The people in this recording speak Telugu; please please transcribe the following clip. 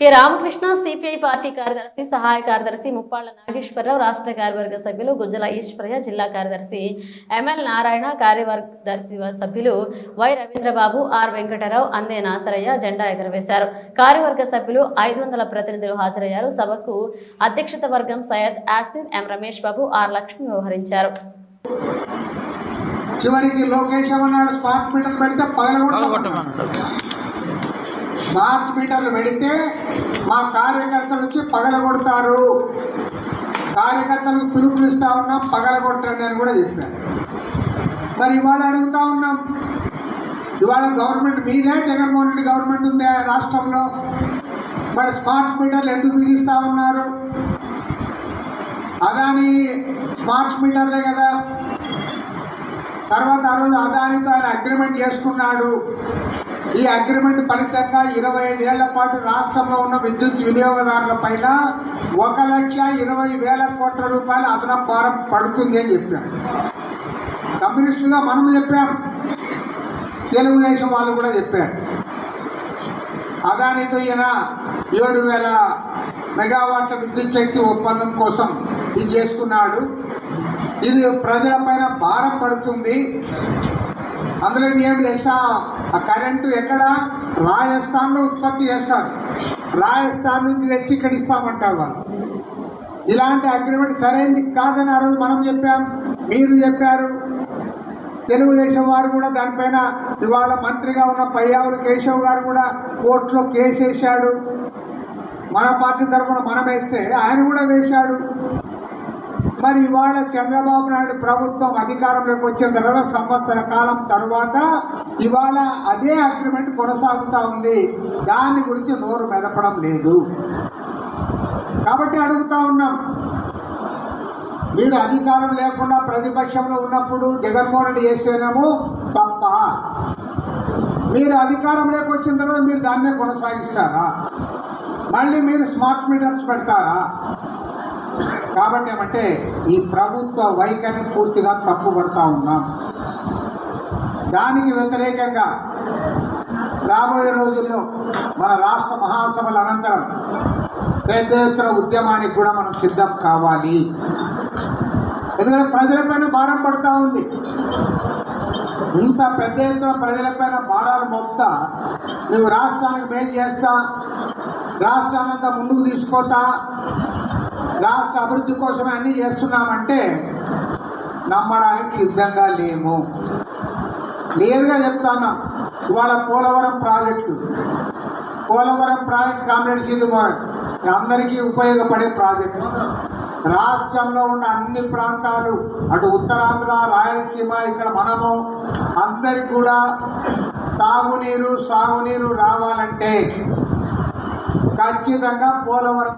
కె. రామకృష్ణ సిపిఐ పార్టీ కార్యదర్శి సహాయ కార్యదర్శి ముప్పాళ్ళ నాగేశ్వరరావు రాష్ట్ర కార్యవర్గ సభ్యులు గుజ్జల ఈశ్వరయ్య జిల్లా కార్యదర్శి ఎంఎల్ నారాయణ కార్యవర్గదర్శి సభ్యులు వై రవీంద్రబాబు ఆర్ వెంకటరావు అందే నాసరయ్య జెండా ఎగరవేశారు. కార్యవర్గ సభ్యులు ఐదు వందల ప్రతినిధులు హాజరయ్యారు. సభకు అధ్యక్షత వర్గం సయ్యద్ యాసిన్ ఎం రమేష్ బాబు ఆర్ లక్ష్మి వ్యవహరించారు. చివరికి లోకేష్ మీటర్ పెడితే పగలగొట్టమన్నాడు స్మార్ట్ మీటర్లు పెడితే మా కార్యకర్తలు వచ్చి పగలగొడతారు. కార్యకర్తలకు పిలుపునిస్తా ఉన్నాం పగలగొట్టండి అని కూడా చెప్పారు. మరి ఇవాళ అడుగుతా ఉన్నాం ఇవాళ గవర్నమెంట్ మీదే జగన్మోహన్ రెడ్డి గవర్నమెంట్ ఉంది రాష్ట్రంలో. మరి స్మార్ట్ మీటర్లు ఎందుకు బిగిస్తూ ఉన్నారు? అదాని స్మార్ట్ మీటర్లే కదా. తర్వాత ఆ రోజు అదానితో ఆయన అగ్రిమెంట్ చేసుకున్నాడు. ఈ అగ్రిమెంట్ ఫలితంగా ఇరవై ఐదేళ్ళ పాటు రాష్ట్రంలో ఉన్న విద్యుత్ వినియోగదారుల పైన ఒక లక్ష ఇరవై వేల కోట్ల రూపాయల అదనపు భారం పడుతుంది అని చెప్పాం. కమ్యూనిస్టుగా మనం చెప్పాం. తెలుగుదేశం వాళ్ళు కూడా చెప్పారు. అదానితో ఈయన ఏడు వేల మెగావాట్ల విద్యుత్ శక్తి ఒప్పందం కోసం ఇది చేసుకున్నాడు. ఇది ప్రజలపైన భారం పడుతుంది. అందులో నేను తెలుసా ఆ కరెంటు ఎక్కడ? రాజస్థాన్లో ఉత్పత్తి చేస్తారు. రాజస్థాన్ నుంచి తెచ్చి ఇక్కడ ఇస్తామంటారు వాళ్ళు. ఇలాంటి అగ్రిమెంట్ సరైనది కాదని ఆ రోజు మనం చెప్పాం. మీరు చెప్పారు. తెలుగుదేశం వారు కూడా దానిపైన ఇవాళ మంత్రిగా ఉన్న పయ్యావులు కేశవ్ గారు కూడా కోర్టులో కేసు వేశాడు. మన పార్టీ తరఫున మనం వేస్తే ఆయన కూడా వేశాడు. మరి ఇవాళ చంద్రబాబు నాయుడు ప్రభుత్వం అధికారంలోకి వచ్చిన తర్వాత సంవత్సర కాలం తర్వాత ఇవాళ అదే అగ్రిమెంట్ కొనసాగుతూ ఉంది. దాని గురించి నోరు మెదపడం లేదు. కాబట్టి అడుగుతా ఉన్నాం. మీరు అధికారం లేకుండా ప్రతిపక్షంలో ఉన్నప్పుడు జగన్మోహన్ రెడ్డి చేస్తేనేమో తప్ప. మీరు అధికారంలోకి వచ్చిన తర్వాత మీరు దాన్నే కొనసాగిస్తారా? మళ్ళీ మీరు స్మార్ట్ మీటర్స్ పెడతారా? కాబట్టి ఏమంటే ఈ ప్రభుత్వ వైఖరిని పూర్తిగా తప్పుపడతా ఉన్నాం. దానికి వ్యతిరేకంగా రాబోయే రోజుల్లో మన రాష్ట్ర మహాసభల అనంతరం పెద్ద ఎత్తున ఉద్యమానికి కూడా మనం సిద్ధం కావాలి. ఎందుకంటే ప్రజలపైన భారం పడుతూ ఉంది. ఇంత పెద్ద ఎత్తున ప్రజలపైన భారాలు మోపుతా నువ్వు రాష్ట్రానికి మేలు చేస్తా రాష్ట్రాన్నంతా ముందుకు తీసుకుపోతా రాష్ట్ర అభివృద్ధి కోసమే అన్నీ చేస్తున్నామంటే నమ్మడానికి సిద్ధంగా లేము. క్లియర్గా చెప్తాను. ఇవాళ Polavaram project. Polavaram project comrade Sindhubai అందరికీ ఉపయోగపడే ప్రాజెక్టు. రాష్ట్రంలో ఉన్న అన్ని ప్రాంతాలు అటు ఉత్తరాంధ్ర రాయలసీమ ఇక్కడ మనము అందరికి కూడా తాగునీరు సాగునీరు రావాలంటే ఖచ్చితంగా పోలవరం